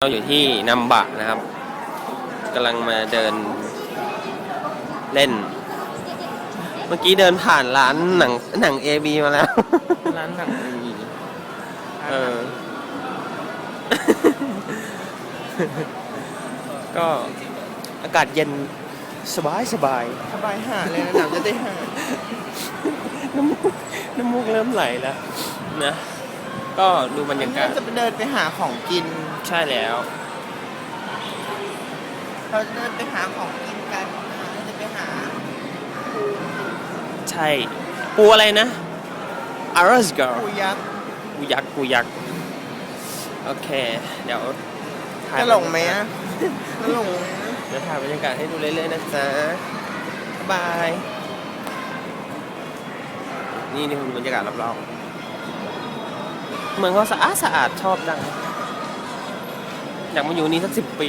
เราอยู่ที่นัมบะนะครับกำลังมาเดินเล่น เมื่อกี้เดินผ่านร้านหนังหนังเอบีมาแล้ว ร้านหนังดีเออ ก็อากาศเย็นสบายสบาย สบายหาเลยนะหนังจะได้หาน้ำมูกน้ำมูกเริ่มไหลแล้วนะ ก็ดูบรรยากาศจะไปเดินไปหาของกิน ใช่แล้ว เราจะเดินไปหาของกินกันเราจะไปหาใช่ ปูอะไรนะอารัสกาปูยักษ์กูยักษ์กูยักษ์โอเค เดี๋ยวถ่ายจะหลงไหมอะจะหลงไหมอะเดี๋ยวถ่ายบรรยากาศให้ดูเรื่อยๆนะจ๊ะบ๊ายบาย นี่นี่คือบรรยากาศรอบๆเมืองเขาสะอาดสะอาดชอบจัง อยากมาอยู่นี่สักสิบปี